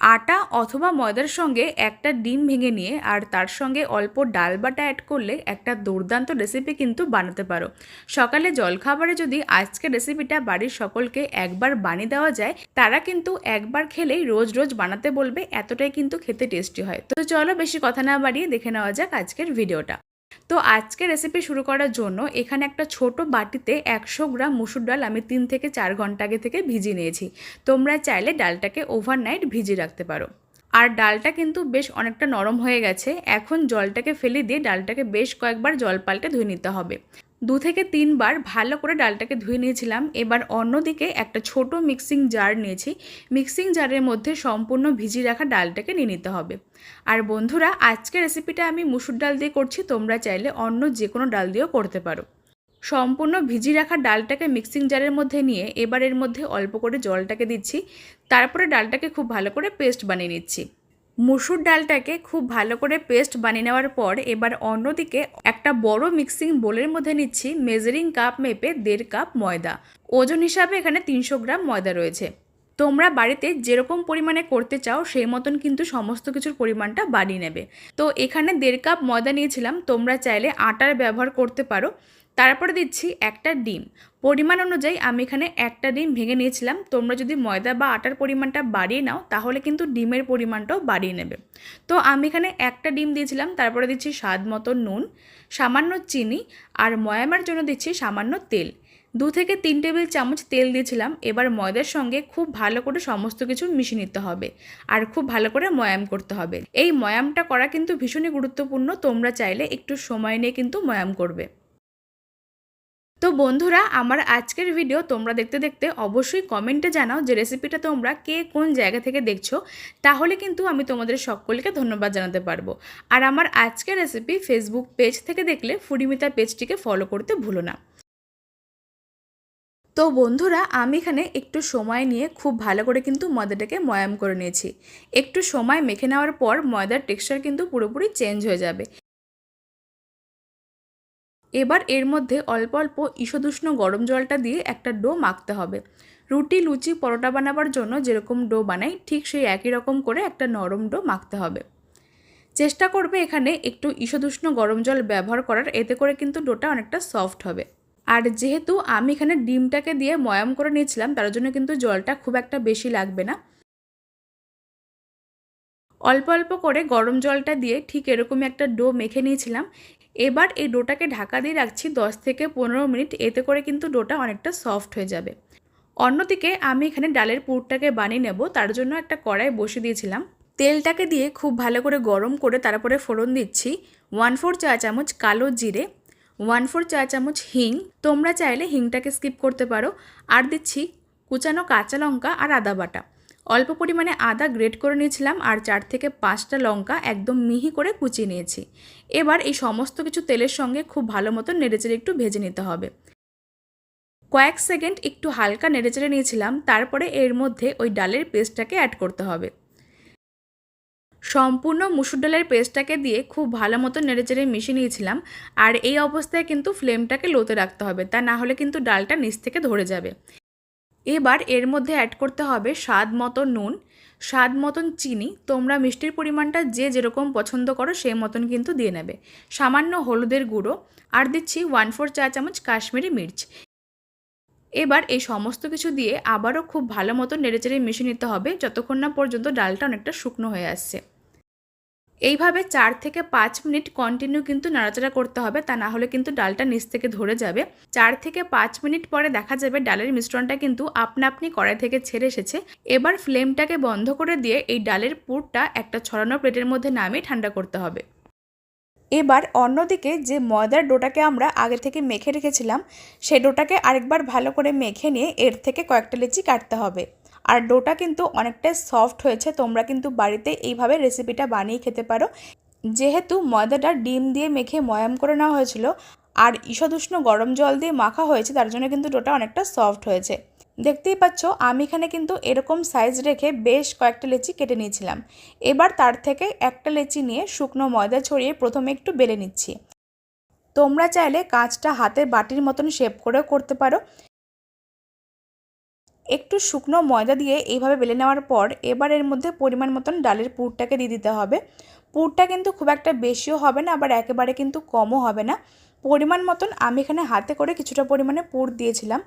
আটা অথবা ময়দার সঙ্গে একটা ডিম ভেঙে নিয়ে আর তার সঙ্গে অল্প ডাল বাটা অ্যাড করলে একটা দুর্দান্ত রেসিপি কিন্তু বানাতে পারো। সকালে জলখাবারে যদি আজকের রেসিপিটা বাড়ির সকলকে একবার বানিয়ে দেওয়া যায়, তারা কিন্তু একবার খেলেই রোজ রোজ বানাতে বলবে, এতটাই কিন্তু খেতে টেস্টি হয়। তো চলো বেশি কথা না বাড়িয়ে দেখে নেওয়া যাক আজকের ভিডিওটা তো আজকে রেসিপি শুরু করার জন্য এখানে একটা ছোট বাটিতে একশো গ্রাম মুসুর ডাল আমি তিন থেকে চার ঘণ্টা আগে থেকে ভিজিয়ে নিয়েছি। তোমরা চাইলে ডালটাকে ওভারনাইট ভিজিয়ে রাখতে পারো। আর ডালটা কিন্তু বেশ অনেকটা নরম হয়ে গেছে। এখন জলটাকে ফেলে দিয়ে ডালটাকে বেশ কয়েকবার জল পাল্টে ধুয়ে নিতে হবে। দু থেকে তিনবার ভালো করে ডালটাকে ধুয়ে নিয়েছিলাম। এবার অন্যদিকে একটা ছোট মিক্সিং জার নিয়েছি। মিক্সিং জারের মধ্যে সম্পূর্ণ ভিজিয়ে রাখা ডালটাকে নিয়ে নিতে হবে। আর বন্ধুরা, আজকের রেসিপিটা আমি মুসুর ডাল দিয়ে করছি। তোমরা চাইলে অন্য যে কোনো ডাল দিয়েও করতে পারো। সম্পূর্ণ ভিজিয়ে রাখা ডালটাকে মিক্সিং জারের মধ্যে নিয়ে এবার এর মধ্যে অল্প করে জলটাকে দিচ্ছি। তারপরে ডালটাকে খুব ভালো করে পেস্ট বানিয়ে নিচ্ছি। মুসুর ডালটাকে খুব ভালো করে পেস্ট বানিয়ে নেওয়ার পর এবার অন্যদিকে একটা বড় মিক্সিং বোলের মধ্যে নিচ্ছি মেজারিং কাপ মেপে দেড় কাপ ময়দা। ওজন হিসাবে এখানে তিনশো গ্রাম ময়দা রয়েছে। তোমরা বাড়িতে যেরকম পরিমাণে করতে চাও সেই মতন কিন্তু সমস্ত কিছুর পরিমাণটা বাড়িয়ে নেবে। তো এখানে দেড় কাপ ময়দা নিয়েছিলাম, তোমরা চাইলে আটার ব্যবহার করতে পারো। তারপরে দিচ্ছি একটা ডিম। পরিমাণ অনুযায়ী আমি এখানে একটা ডিম ভেঙে নিয়েছিলাম। তোমরা যদি ময়দা বা আটার পরিমাণটা বাড়িয়ে নাও, তাহলে কিন্তু ডিমের পরিমাণটাও বাড়িয়ে নেবে। তো আমি এখানে একটা ডিম দিয়েছিলাম, তারপরে দিচ্ছি স্বাদ মতো নুন, সামান্য চিনি আর ময়ামের জন্য দিচ্ছি সামান্য তেল। দু থেকে তিন টেবিল চামচ তেল দিয়েছিলাম। এবার ময়দার সঙ্গে খুব ভালো করে সমস্ত কিছু মিশিয়ে নিতে হবে আর খুব ভালো করে ময়াম করতে হবে। এই ময়ামটা করা কিন্তু ভীষণই গুরুত্বপূর্ণ। তোমরা চাইলে একটু সময় নিয়ে কিন্তু ময়াম করবে। তো বন্ধুরা, আমার আজকের ভিডিও তোমরা দেখতে দেখতে অবশ্যই কমেন্টে জানাও যে রেসিপিটা তোমরা কে কোন জায়গা থেকে দেখছ। তাহলে কিন্তু আমি তোমাদের সকলকে ধন্যবাদ জানাতে পারব। আর আমার আজকের রেসিপি ফেসবুক পেজ থেকে দেখলে ফুডিমিতা পেজটিকে ফলো করতে ভুলো না। তো বন্ধুরা, আমি এখানে একটু সময় নিয়ে খুব ভালো করে কিন্তু ময়দাটাকে ময়াম করে নিয়েছি। একটু সময় মেখে নেওয়ার পর ময়দার টেক্সচার কিন্তু পুরোপুরি চেঞ্জ হয়ে যাবে। এবার এর মধ্যে অল্প অল্প ঈষদুষ্ণ গরম জলটা দিয়ে একটা ডো মাখতে হবে। রুটি, লুচি, পরোটা বানাবার জন্য যেরকম ডো বানাই, ঠিক সেই একই রকম করে একটা নরম ডো মাখতে হবে। চেষ্টা করবে এখানে একটু ঈষদুষ্ণ গরম জল ব্যবহার করার, এতে করে কিন্তু ডোটা অনেকটা সফট হবে। আর যেহেতু আমি এখানে ডিমটাকে দিয়ে ময়াম করে নিয়েছিলাম, তার জন্য কিন্তু জলটা খুব একটা বেশি লাগবে না। অল্প অল্প করে গরম জলটা দিয়ে ঠিক এরকমই একটা ডো মেখে নিয়েছিলাম। এবার এই ডোটাকে ঢাকা দিয়ে রাখছি 10 থেকে পনেরো মিনিট। এতে করে কিন্তু ডোটা অনেকটা সফট হয়ে যাবে। অন্যদিকে আমি এখানে ডালের পুরটাকে বানিয়ে নেব। তার জন্য একটা কড়াই বসে দিয়েছিলাম। তেলটাকে দিয়ে খুব ভালো করে গরম করে তারপরে ফোড়ন দিচ্ছি। ওয়ান ফোর চা চামচ কালো জিরে, ওয়ান ফোর চা চামচ হিং। তোমরা চাইলে হিংটাকে স্কিপ করতে পারো। আর দিচ্ছি কুচানো কাঁচা লঙ্কা আর আদা বাটা। অল্প পরিমাণে আদা গ্রেট করে নিয়েছিলাম আর চার থেকে পাঁচটা লঙ্কা একদম মিহি করে কুচিয়ে নিয়েছি। এবার এই সমস্ত কিছু তেলের সঙ্গে খুব ভালো মতো নেড়েচেড়ে একটু ভেজে নিতে হবে। কয়েক সেকেন্ড একটু হালকা নেড়েচেড়ে নিয়েছিলাম, তারপরে এর মধ্যে ওই ডালের পেস্টটাকে অ্যাড করতে হবে। সম্পূর্ণ মুসুর ডালের পেস্টটাকে দিয়ে খুব ভালো মতো নেড়েচেড়ে মিশিয়ে নিয়েছিলাম আর এই অবস্থায় কিন্তু ফ্লেমটাকে লোতে রাখতে হবে, তা না হলে কিন্তু ডালটা নিচ থেকে ধরে যাবে। এবার এর মধ্যে অ্যাড করতে হবে স্বাদ মতো নুন, স্বাদ মতন চিনি। তোমরা মিষ্টির পরিমাণটা যে যেরকম পছন্দ করো সেই মতন কিন্তু দিয়ে নেবে। সামান্য হলুদের গুঁড়ো আর দিচ্ছি ওয়ান ফোর চা চামচ কাশ্মীরি মির্চ। এবার এই সমস্ত কিছু দিয়ে আবারও খুব ভালো মতো নেড়েচেড়ে মিশিয়ে নিতে হবে, যতক্ষণ না পর্যন্ত ডালটা অনেকটা শুকনো হয়ে আসছে। এইভাবে চার থেকে পাঁচ মিনিট কন্টিনিউ কিন্তু নাড়াচাড়া করতে হবে, তা না হলে কিন্তু ডালটা নিচ থেকে ধরে যাবে। চার থেকে পাঁচ মিনিট পরে দেখা যাবে ডালের মিশ্রণটা কিন্তু আপনা আপনি কড়াই থেকে ছেড়ে এসেছে। এবার ফ্লেমটাকে বন্ধ করে দিয়ে এই ডালের পুরটা একটা ছড়ানো প্লেটের মধ্যে নামিয়ে ঠান্ডা করতে হবে। এবার অন্যদিকে যে ময়দার ডোটাকে আমরা আগে থেকে মেখে রেখেছিলাম সেই ডোটাকে আরেকবার ভালো করে মেখে নিয়ে এর থেকে কয়েকটা লেচি কাটতে হবে। আর ডোটা কিন্তু অনেকটাই সফট হয়েছে, তোমরা কিন্তু বাড়িতে এইভাবে রেসিপিটা বানিয়ে খেতে পারো। যেহেতু ময়দাটা ডিম দিয়ে মেখে ময়াম করে নেওয়া হয়েছিল আর ঈষদুষ্ণ গরম জল দিয়ে মাখা হয়েছে, তার জন্য কিন্তু ডোটা অনেকটা সফট হয়েছে। দেখতেই পাচ্ছ, আমি এখানে কিন্তু এরকম সাইজ রেখে বেশ কয়েকটা লেচি কেটে নিয়েছিলাম। এবার তার থেকে একটা লেচি নিয়ে শুকনো ময়দা ছড়িয়ে প্রথমে একটু বেলে নিচ্ছি। তোমরা চাইলে কাঁচটা হাতের বাটির মতন শেপ করেও করতে পারো। একটু শুকনো ময়দা দিয়ে এইভাবে বেলে নেওয়ার পর এবার এর মধ্যে পরিমাণ মতন ডালের পুরটাকে দিয়ে দিতে হবে। পুরটা কিন্তু খুব একটা বেশিও হবে না, আবার একেবারে কিন্তু কমও হবে না। পরিমাণ মতন আমি এখানে হাতে করে কিছুটা পরিমাণে পুর দিয়েছিলাম।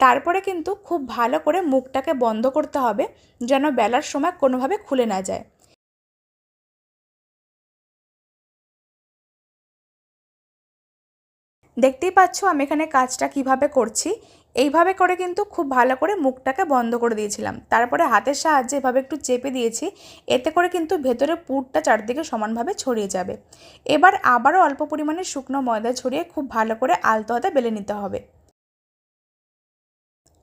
তারপরে কিন্তু খুব ভালো করে মুখটাকে বন্ধ করতে হবে যেন বেলার সময় কোনোভাবে খুলে না যায়। দেখতেই পাচ্ছ আমি এখানে কাজটা কীভাবে করছি। এইভাবে করে কিন্তু খুব ভালো করে মুখটাকে বন্ধ করে দিয়েছিলাম। তারপরে হাতের সাহায্যে এভাবে একটু চেপে দিয়েছি, এতে করে কিন্তু ভেতরে পুরটা চারদিকে সমানভাবে ছড়িয়ে যাবে। এবার আবারও অল্প পরিমাণে শুকনো ময়দা ছড়িয়ে খুব ভালো করে আলতো হাতে বেলে নিতে হবে।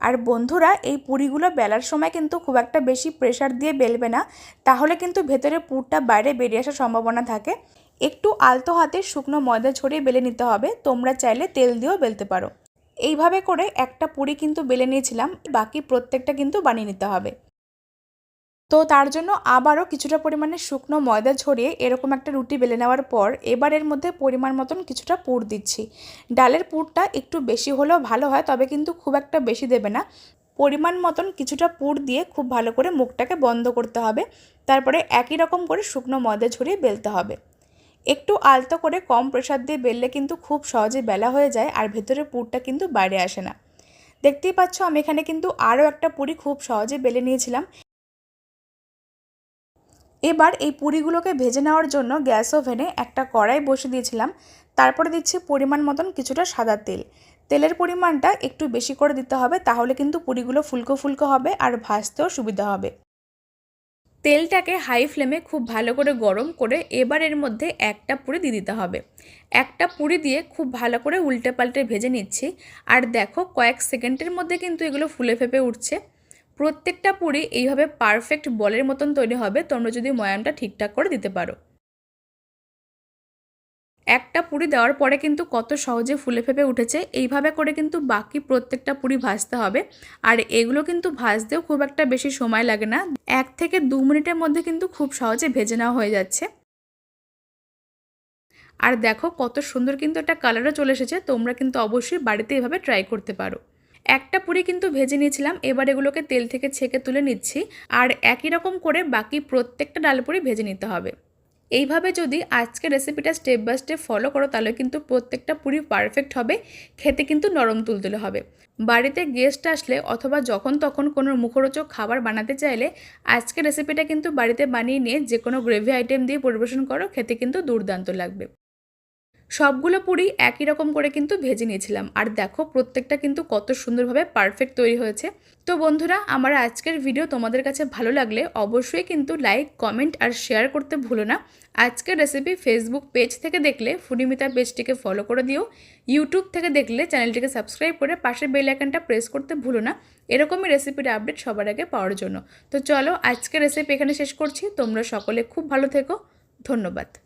আর বন্ধুরা, এই পুরিগুলো বেলার সময় কিন্তু খুব একটা বেশি প্রেশার দিয়ে বেলবে না। তাহলে কিন্তু ভেতরে পুরটা বাইরে বেরিয়ে আসার সম্ভাবনা থাকে। একটু আলতো হাতে শুকনো ময়দা ছড়িয়ে বেলে নিতে হবে। তোমরা চাইলে তেল দিয়েও বেলতে পারো। এইভাবে করে একটা পুরি কিন্তু বেলে নিয়েছিলাম, বাকি প্রত্যেকটা কিন্তু বানিয়ে নিতে হবে। তো তার জন্য আবারও কিছুটা পরিমাণে শুকনো ময়দা ছড়িয়ে এরকম একটা রুটি বেলে নেওয়ার পর এবার এর মধ্যে পরিমাণ মতন কিছুটা পুর দিচ্ছি। ডালের পুরটা একটু বেশি হলেও ভালো হয়, তবে কিন্তু খুব একটা বেশি দেবে না। পরিমাণ মতন কিছুটা পুর দিয়ে খুব ভালো করে মুখটাকে বন্ধ করতে হবে। তারপরে একই রকম করে শুকনো ময়দা ছড়িয়ে বেলতে হবে। একটু আলতো করে কম প্রেশার দিয়ে বেললে কিন্তু খুব সহজে বেলা হয়ে যায় আর ভেতরের পুরটা কিন্তু বাইরে আসে না। দেখতেই পাচ্ছ, আমি এখানে কিন্তু আরও একটা পুরি খুব সহজে বেলে নিয়েছিলাম। এবার এই পুরিগুলোকে ভেজে নেওয়ার জন্য গ্যাস ওভেনে একটা কড়াই বসে দিয়েছিলাম। তারপরে দিচ্ছি পরিমাণ মতন কিছুটা সাদা তেল। তেলের পরিমাণটা একটু বেশি করে দিতে হবে, তাহলে কিন্তু পুরিগুলো ফুলকো ফুলকো হবে আর ভাজতেও সুবিধা হবে। তেলটাকে হাই ফ্লেমে খুব ভালো করে গরম করে এবার এর মধ্যে একটা পুরি দিয়ে দিতে হবে। একটা পুরি দিয়ে খুব ভালো করে উল্টে পাল্টে ভেজে নিচ্ছি। আর দেখো কয়েক সেকেন্ডের মধ্যে কিন্তু এগুলো ফুলে ফেপে উঠছে। প্রত্যেকটা পুরি এইভাবে পারফেক্ট বলের মতন তৈরি হবে। তোমরা যদি ময়ামটা ঠিকঠাক করে দিতে পারো। একটা পুরি দেওয়ার পরে কিন্তু কত সহজে ফুলে ফেপে উঠেছে, এইভাবে করে কিন্তু বাকি প্রত্যেকটা পুরি ভাজতে হবে। আর এগুলো কিন্তু ভাজতেও খুব একটা বেশি সময় লাগে না, এক থেকে দু মিনিটের মধ্যে কিন্তু খুব সহজে ভেজে নেওয়া হয়ে যাচ্ছে। আর দেখো কত সুন্দর কিন্তু একটা কালারও চলে এসেছে, তোমরা কিন্তু অবশ্যই বাড়িতে এভাবে ট্রাই করতে পারো। একটা পুরি কিন্তু ভেজে নিয়েছিলাম, এবার এগুলোকে তেল থেকে ছেঁকে তুলে নিচ্ছি, আর একই রকম করে বাকি প্রত্যেকটা ডালপুরি ভেজে নিতে হবে। এইভাবে যদি আজকে রেসিপিটা স্টেপ বাই স্টেপ ফলো করো, তাহলে কিন্তু প্রত্যেকটা পুরি পারফেক্ট হবে, খেতে কিন্তু নরম তুলতুলে হবে। বাড়িতে গেস্ট আসলে অথবা যখন তখন কোনো মুখরোচক খাবার বানাতে চাইলে আজকে রেসিপিটা কিন্তু বাড়িতে বানিয়ে নিয়ে যে কোনো গ্রেভি আইটেম দিয়ে পরিবেশন করো, খেতে কিন্তু দুর্দান্ত লাগবে। সবগুলো পুরি একই রকম করে কিন্তু ভেজে নিয়েছিলাম। আর দেখো প্রত্যেকটা কিন্তু কত সুন্দরভাবে পারফেক্ট তৈরি হয়েছে। তো বন্ধুরা, আমার আজকের ভিডিও তোমাদের কাছে ভালো লাগলে অবশ্যই কিন্তু লাইক কমেন্ট আর শেয়ার করতে ভুলো না। আজকের রেসিপি ফেসবুক পেজ থেকে দেখলে ফুডিমিতা পেজটিকে ফলো করে দিও। ইউটিউব থেকে দেখলে চ্যানেলটিকে সাবস্ক্রাইব করে পাশে বেল আইকনটা প্রেস করতে ভুলো না। এরকমই রেসিপির আপডেট সবার আগে পাওয়ার জন্য। তো চলো, আজকের রেসিপি এখানে শেষ করছি। তোমরা সকলে খুব ভালো থেকো। ধন্যবাদ।